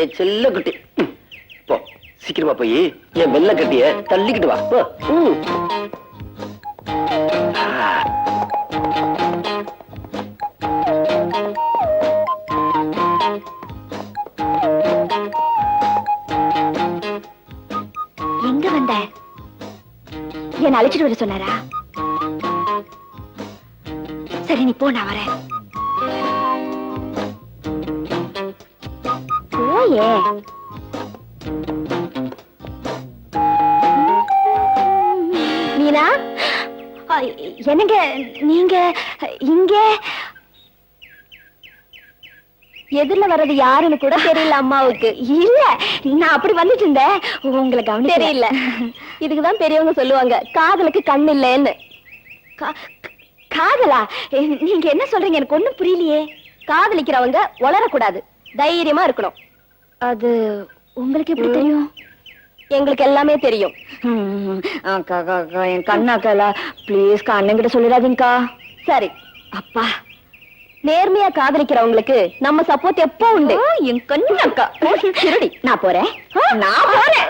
ஏ செல்ல குட்டி. போ சீக்கிரமா போய் என் வெள்ள கட்டிய தள்ளிக்கிட்டு வா. போ. எங்க வந்த? என்ன அழைச்சிட்டு வர சொன்னாரா? சரி நீ போ நான் வரேன். போயே மீனா? என்னங்க நீங்க இங்க? எதிர்ல வர்றது யாருன்னு கூட தெரியல அம்மாவுக்கு. இல்ல நான் அப்படி வந்துட்டு இருந்தேன். உங்களை கவனி தெரியல. இதுக்குதான் பெரியவங்க சொல்லுவாங்க காதலுக்கு கண் இல்லைன்னு. காதலா? நீங்க என்ன சொல்றீங்க? எனக்கு ஒண்ணும் புரியலையே. காதலிக்கிறவங்க வளரக்கூடாது. தைரியமா இருக்கணும். அது உங்களுக்கு எப்படி தெரியும்? எங்களுக்கு எல்லாமே தெரியும். அக்கா அக்கா, என் கண்ணாக்கலா ப்ளீஸ்க்கா அண்ணங்கிட்ட சொல்லிடாதீங்கக்கா சரி. அப்பா நேர்மையா காதலிக்கிறவங்களுக்கு நம்ம சப்போர்ட் எப்போ உண்டு? என் கண்ணு அக்கா. இருடி நான் போறேன். நான் போறேன்.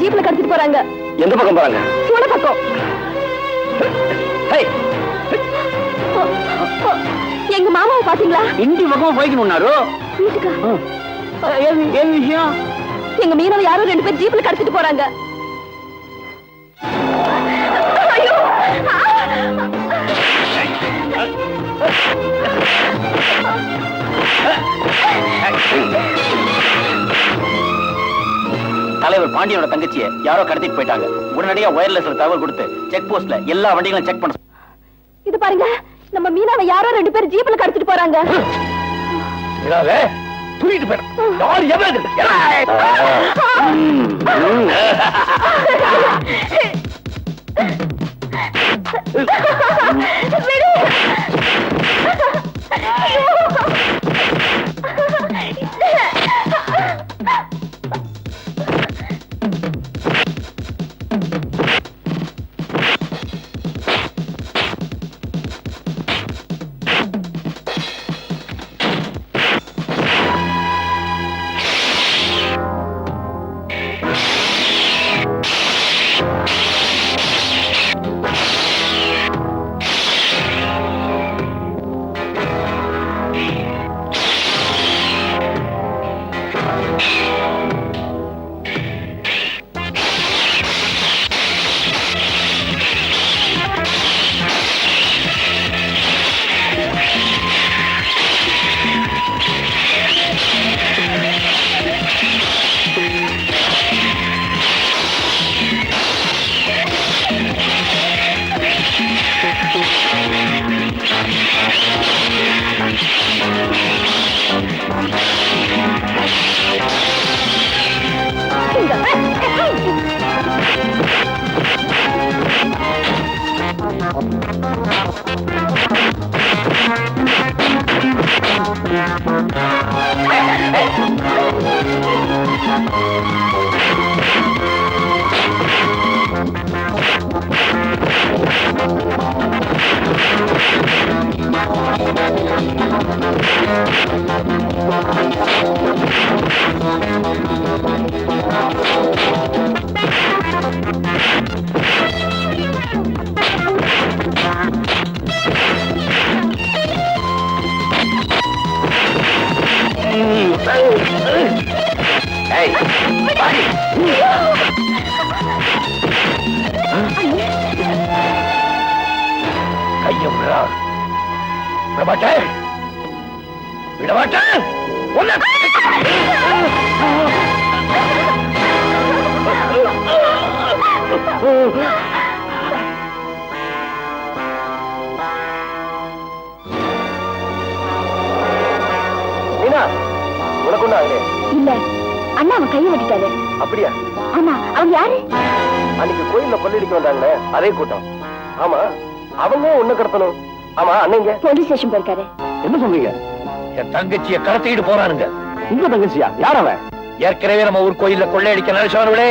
ஜீப்ல கடத்திட்டு போறாங்க. எந்த பக்கம் போறாங்க? சோழ பக்கம். எங்க மாமாவை பாத்தீங்களா? இந்தி பக்கம் போய்க்கணும்னாரு வீட்டுக்கா? ஏன் விஷயம் எங்க மீனவ யாரோ ரெண்டு பேர் ஜீப்ல கடத்திட்டு போறாங்க. Hey! தலைவர் பாண்டியனோட தங்கச்சியை யாரோ கடத்திட்டு போயிட்டாங்க. உடனடியா ஒயர்லெஸ்ல தகவல் கொடுத்து செக் போஸ்ட்ல எல்லா வண்டிகளும் செக் பண்ண இது பாருங்க நம்ம மீனாவை யாரோ ரெண்டு பேர் ஜீப்ல கடத்திட்டு போறாங்க. இதாவே தூக்கிட்டு போயிடும் யார் எவ்வளவு விடு! ஏய் பாண்டி கைய விடுறா வெட்டிட்டாரு அப்படியா? ஆமா அவங்க யாரு? அன்னைக்கு கோயில்ல கொள்ளடிக்க வந்தாங்களே அதே கூட்டம். ஆமா அவங்க ஒண்ணு கடத்தணும். ஆமா அண்ணங்க போலீஸ் ஸ்டேஷன் போயிருக்காரு. என்ன சொல்றீங்க என் தங்கச்சிய கடத்திக்கிட்டு போறானுங்க. உங்க தங்கச்சியா? யார் அவன்? ஏற்கனவே நம்ம ஊர் கோயில்ல கொள்ளையடிக்க நினைச்சவர்களே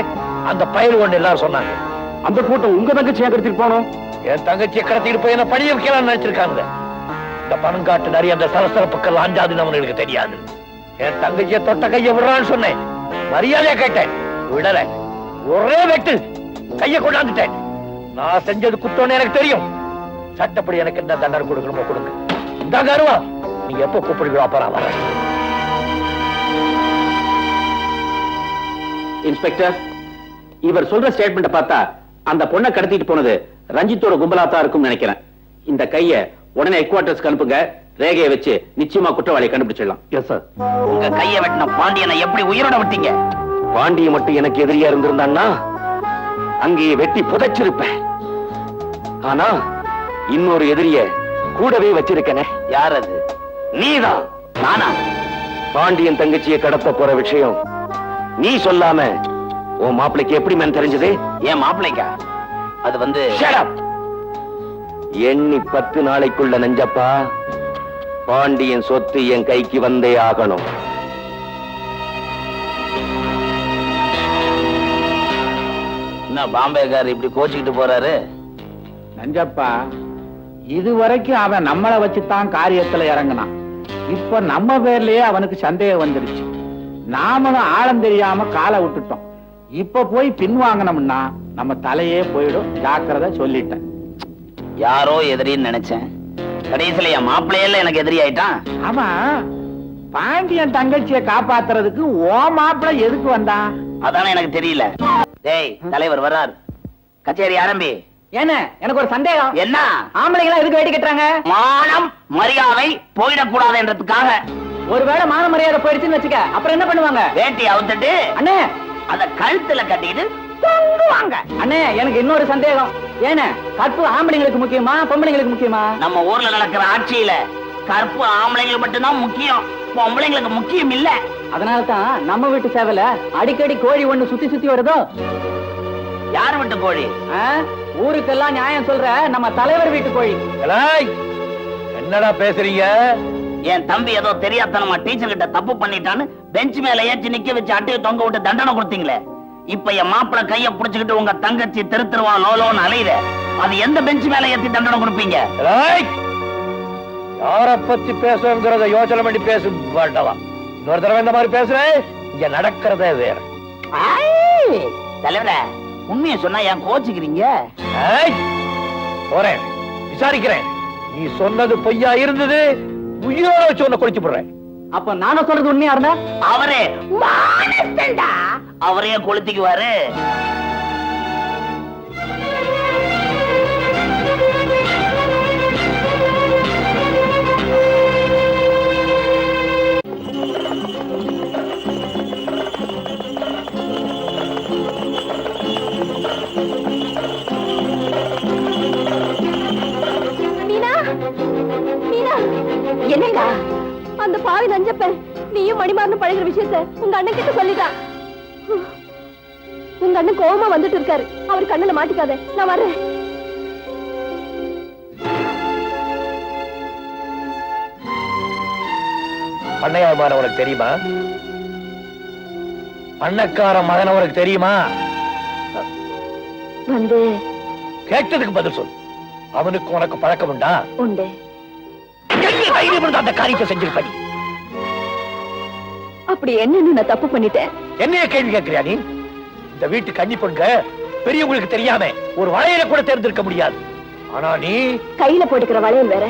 அந்த பயிர் ஒண்ணு எல்லாரும் சொன்னாங்க. அந்த கூட்டம் உங்க தங்கச்சியா கடத்திட்டு போனோம்? என் தங்கச்சியை கடத்திட்டு போய் என்ன பழிய வைக்கலாம்னு நினைச்சிருக்காங்க இந்த பணங்காட்டு நிறைய அந்த சலசலப்புக்கள் அஞ்சாதுன்னு அவனுக்கு தெரியாது. என் தங்கச்சியை தொட்ட கைய விடுறான்னு சொன்னேன். மரியாதையா கேட்டேன். விடல. ஒரே வெட்டு. கைய கொண்டாந்துட்டேன். நான் செஞ்சது குத்தோன்னு எனக்கு தெரியும். சட்டப்படி எனக்கு என்ன தண்டனை கொடுக்கணுமோ கொடுங்க. இந்த கருவா. நீங்க எப்ப கூப்பிடுவீங்களோ அப்ப நான் வரேன். இன்ஸ்பெக்டர் இவர் சொல்ற ஸ்டேட்மெண்ட் பார்த்தா அந்த பொண்ணை கடத்திட்டு போனது ரஞ்சித்தோட கும்பலா தான் இருக்கும் நினைக்கிறேன். இந்த கைய உடனே ஹெட் குவார்டர்ஸ்க்கு அனுப்புங்க. ரேகையை வச்சு நிச்சயமா குற்றவாளியை கண்டுபிடிச்சிடலாம். எஸ் சார் உங்க கைய வெட்டின பாண்டியனை எப்படி உயிரோட விட்டீங்க? பாண்டிய மட்டும் எனக்கு எதிரியா இருந்திருந்தான்னா அங்கேயே வெட்டி புதைச்சிருப்பேன். ஆனா இன்னொரு எதிரிய கூடவே வச்சிருக்கனே. யார் அது? நீதான். நானா? பாண்டியன் தங்கச்சியை கடத்த போற விஷயம் நீ சொல்லாம உன் மாப்பிளைக்கு எப்படி மேன் தெரிஞ்சது? என் மாப்பிள்ளைக்கா அது வந்து! எண்ணி பத்து நாளைக்குள்ள நெஞ்சப்பா. பாண்டியன் சொத்து என் கைக்கு வந்தே ஆகணும். என்ன பாம்பேக்கார் இப்படி கோச்சிக்கிட்டு போறாரு? நஞ்சப்பா இதுவரைக்கும் அவன் நம்மள வச்சுதான் காரியத்துல இறங்கினான். இப்ப நம்ம பேர்லயே அவனுக்கு சந்தேகம் வந்துருச்சு. நாமளும் ஆழம் தெரியாம காலை விட்டுட்டோம். இப்ப போய் பின்வாங்கினோம்னா நம்ம தலையே போயிடும். ஜாக்கிரதை சொல்லிட்டேன். யாரோ எதிரின்னு நினைச்சேன். கடைசியில என் மாப்பிள்ளையெல்லாம் எனக்கு எதிரி ஆயிட்டான் ஆமா பாண்டியன் தங்கச்சியை காப்பாத்துறதுக்கு ஓ மாப்பிள எதுக்கு வந்தான் அதானே எனக்கு தெரியல. டேய் தலைவர் வர்றார். கச்சேரி ஆரம்பி. ஏன எனக்கு ஒரு சந்தேகம். என்ன? ஆம்பளைங்களா எதுக்கு வேடி கட்டுறாங்க? மானம் மரியாதை போயிடக்கூடாது என்றதுக்காக. ஒருவேளை மான மரியாதை போயிடுச்சுன்னு வச்சுக்க அப்புறம் என்ன பண்ணுவாங்க? வேட்டி அவுத்துட்டு அண்ணே. அத கழுத்துல கட்டிட்டு அண்ணே எனக்கு இன்னொரு சந்தேகம். ஏன கற்பு ஆம்பளைங்களுக்கு முக்கியமா பொம்பளைங்களுக்கு முக்கியமா? நம்ம ஊர்ல நடக்கிற ஆட்சியில கற்பு ஆம்பளைங்களுக்கு மட்டும்தான் முக்கியம் பொம்பளைங்களுக்கு முக்கியம் இல்ல. அதனால தான் நம்ம வீட்டு சேவல அடிக்கடி கோழி ஒண்ணு சுத்தி சுத்தி வருதோ? யார் விட்டு கோழி? ஊருக்கெல்லாம் நியாயம் சொல்ற நம்ம தலைவர் வீட்டு கோழி. என்னடா பேசுறீங்க? என் தம்பி ஏதோ தெரியாதனமா டீச்சர் கிட்ட தப்பு பண்ணிட்டான்னு பெஞ்ச் மேல ஏற்றி நிக்க வச்சு அட்டையை தொங்க விட்டு தண்டனை கொடுத்தீங்களே. இப்ப என் மாப்பிள கைய புடிச்சுக்கிட்டு உங்க தங்கச்சி தெரு தெருவா லோலோன்னு அலையுத. அது எந்த பெஞ்ச் மேல ஏத்தி தண்டனை கொடுப்பீங்க? யார பத்தி பேசுங்கிறத யோசனை பண்ணி பேசு வேண்டலாம் இன்னொரு தடவை இந்த மாதிரி பேசுறேன் இங்க நடக்கிறதே வேற. தலைவரே உண்மையை சொன்னா ஏன் கோச்சுக்கிறீங்க? போறேன். விசாரிக்கிறேன். நீ சொன்னது பொய்யா இருந்தது உயிரோட வச்சு உன்னை குளிச்சு போடுறேன். அப்ப நானும் சொல்றது உண்மையா இருந்தா? அவரே. அவரையே கொளுத்திக்குவாரு. அந்த பாவி நஞ்சப்பன் நீயும் மணிமாறனும் பழகுற விஷயத்த உங்க அண்ணன் கிட்ட சொல்லிட்டான் உங்க அண்ணன் கோவமா வந்துட்டு இருக்காரு. அவர் கண்ணுல மாட்டிக்காத. நான் வரேன் பண்ணையார் மகன் உனக்கு தெரியுமா? பண்ணக்கார மகன் உனக்கு தெரியுமா? வந்து. கேட்டதுக்கு பதில் சொல். அவனுக்கு உனக்கு பழக்கம் உண்டா? உண்டு. எங்க தைரியம் இருந்தா அந்த காரியத்தை செஞ்சிருப்ப நீ அப்படி என்னன்னு நான் தப்பு பண்ணிட்டேன். என்னைய கேள்வி கேட்கிறியா நீ? இந்த வீட்டு கன்னி பொண்க பெரியவங்களுக்கு தெரியாம ஒரு வளையல கூட தேர்ந்தெடுக்க முடியாது. ஆனா நீ? கையில போட்டுக்கிற வளையல் வேற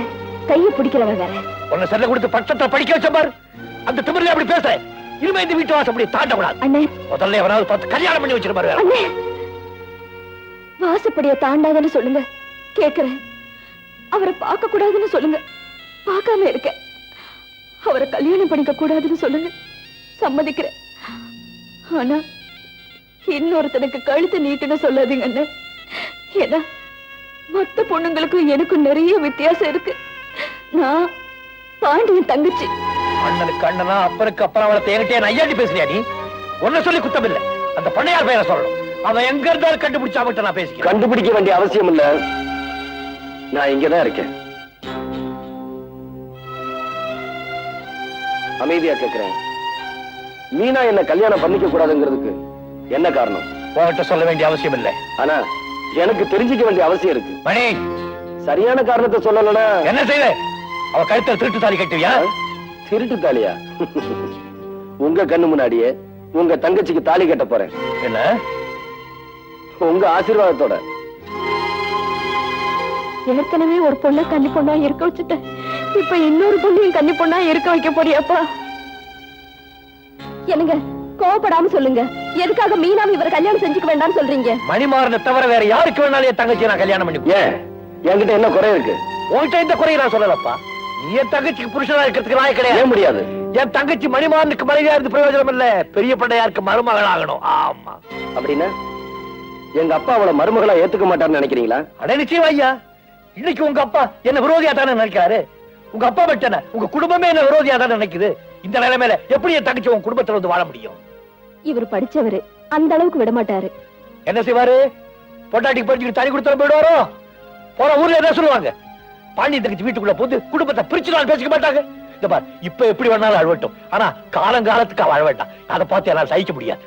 கைய பிடிக்கிறவன் வேற. உன்னை செல்ல கொடுத்து பட்சத்துல படிக்க வச்ச பார். அந்த திமிரில் அப்படி பேசுற. இனிமே இந்த வீட்டு வாசம் அப்படி தாண்டக்கூடாது. அண்ணே. முதல்ல எவனாவது பார்த்து கல்யாணம் பண்ணி வச்சிருப்பாரு. அண்ணே. வாசப்படிய தாண்டாதன்னு சொல்லுங்க. கேக்குறேன். அவரை பார்க்க கூடாதுன்னு சொல்லுங்க. பார்க்காம இருக்க அவரை கல்யாணம் பண்ணிக்க கூடாதுன்னு சொல்லுங்க. சம்மதிக்கிறேன். ஆனா இன்னொருத்தனுக்கு கழுத்து நீட்டுன்னு சொல்லாதீங்க அண்ணே. ஏன்னா மொத்த பொண்ணுங்களுக்கும் எனக்கும் நிறைய வித்தியாசம் இருக்கு. நான் பாண்டியன் தங்கச்சி. அண்ணனுக்கு அண்ணனா அப்பனுக்கு அப்புறம் அவளை என்கிட்ட நையாண்டி பேசுறியா நீ? ஒன்ன சொல்லி குத்தம் இல்ல. அந்த பண்ணையார் பெயரை சொல்லணும். அவன் எங்க இருந்தாலும் கண்டுபிடிச்சா மட்டும் நான் பேசிக்கிறேன். கண்டுபிடிக்க வேண்டிய அவசியம் இல்ல. நான் இங்கதான் இருக்கேன். அமைதியா கேக்குறேன். மீனா என்ன கல்யாணம் பண்ணிக்க கூடாதுங்கிறதுக்கு என்ன காரணம்? உன்கிட்ட சொல்ல வேண்டிய அவசியம் இல்லை. ஆனா எனக்கு தெரிஞ்சுக்க வேண்டிய அவசியம் இருக்கு. மணி! சரியான காரணத்தை சொல்லலனா? என்ன செய்வ? அவ கழுத்துல திருட்டு தாலி கட்டுவியா? திருட்டு தாலியா உங்க கண்ணு முன்னாடியே உங்க தங்கச்சிக்கு தாலி கட்ட போறேன். என்ன? உங்க ஆசீர்வாதத்தோட. ஏற்கனவே ஒரு பொண்ணை கன்னி பொண்ணா இருக்க வச்சுட்டேன். இப்ப இன்னொரு பொண்ணையும் கன்னி பொண்ணா இருக்க வைக்க போறியாப்பா? என்னங்க கோவப்படாம சொல்லுங்க. எதுக்காக மீனாவை இவர் கல்யாணம் செஞ்சுக்க வேண்டாம்னு சொல்றீங்க? மணிமாறனை தவிர வேற யாருக்கு வேணாலும் என் தங்கச்சியை நான் கல்யாணம் பண்ணி ஏன்? என்கிட்ட என்ன குறை இருக்கு? உன்கிட்ட இந்த குறையை நான் சொல்லலப்பா. என் தங்கச்சிக்கு புருஷனா இருக்கிறதுக்கு நான் கிடையாது. முடியாது? என் தங்கச்சி மணிமாறனுக்கு மனைவியா இருந்து பிரயோஜனம் இல்ல. பெரிய பண்டையாருக்கு மருமகள் ஆகணும். ஆமா. அப்படின்னா எங்க அப்பா அவளை மருமகளா ஏத்துக்க மாட்டார்னு நினைக்கிறீங்களா? அட நிச்சயம் ஐயா. இன்னைக்கு உங்க அப்பா என்ன விரோதியா தானே நினைக்கிறாரு? உங்க அப்பா என்ன உங்க குடும்பமே என்ன விரோதியா தானே நினைக்குது? இந்த நிலைமையில எப்படி என் தங்கச்சி உங்க குடும்பத்துல வந்து வாழ முடியும்? இவர் படிச்சவரு. அந்த அளவுக்கு விட மாட்டாரு. என்ன செய்வாரு? பொட்டாட்டிக்கு படிச்சுட்டு தனி கொடுத்தா போயிடுவாரோ? போற ஊர்ல என்ன சொல்லுவாங்க. பாண்டி தங்கச்சி வீட்டுக்குள்ள போது குடும்பத்தை பிரிச்சு நான் பேசிக்க மாட்டாங்க. இந்த பார் இப்ப எப்படி வேணாலும் அழவட்டும். ஆனா காலங்காலத்துக்கு அவ அழ வேண்டாம் அதை பார்த்து என்னால சகிக்க முடியாது.